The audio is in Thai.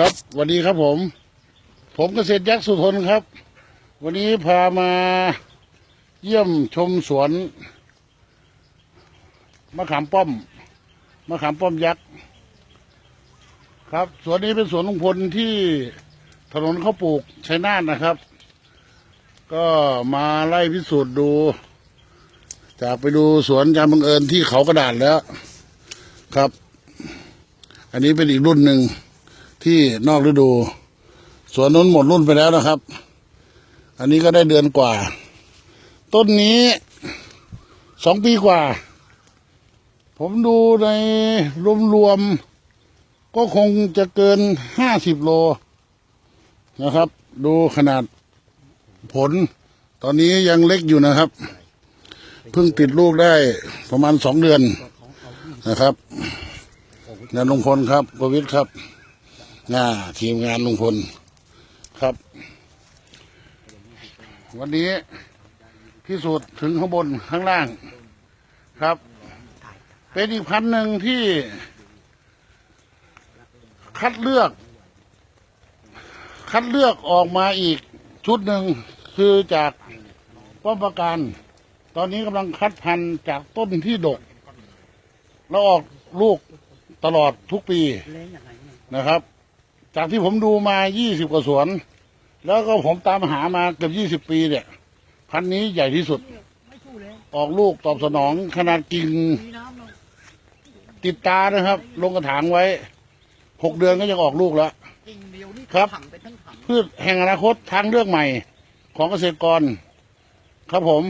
ครับวัสดีครับผม ผมเกษตรยักษ์สุทนครับ วันนี้พามาเยี่ยมชมสวนมะขามป้อมมะขามป้อมยักษ์ครับสวนนี้เป็นสวนลุงพลที่ถนนเขาปลูกชัยนาทนะครับ ก็มาไล่พิสูจน์ดู จากไปดูสวนยามบังเอิญที่เขากระดาษแล้วครับ อันนี้เป็นอีกรุ่นหนึ่ง ที่นอกฤดู สวนนู้นหมดรุ่นไปแล้วนะครับ อันนี้ก็ได้เดือนกว่า ต้นนี้สองปีกว่า ผมดูในรวมๆก็คงจะเกินห้าสิบโลนะครับ ดูขนาดผล ตอนนี้ยังเล็กอยู่นะครับ เพิ่งติดลูกได้ประมาณสองเดือนนะครับนายลุงพลครับประวิทย์ครับ หน้าทีมงานลุงพลครับ วันนี้พิสูจน์ถึงข้างบนข้างล่างครับ เป็นอีกพันหนึ่งที่ คัดเลือก คัดเลือกออกมาอีกชุดหนึ่งคือจากป้อมประการ ตอนนี้กำลังคัดพันธุ์จากต้นที่ดก แล้วออกลูกตลอดทุกปีนะครับ จากที่ผมดูมา20กว่าสวน แล้วก็ผมตามหามาเกือบ20ปีเนี่ย พันธุ์นี้ใหญ่ที่สุด ออกลูกตอบสนองขนาดกิ่งติดตานะครับ ลงกระถางไว้6เดือนก็ยังออกลูกแล้วครับพืชแห่งอนาคตทางเลือกใหม่ของเกษตรกร ครับผม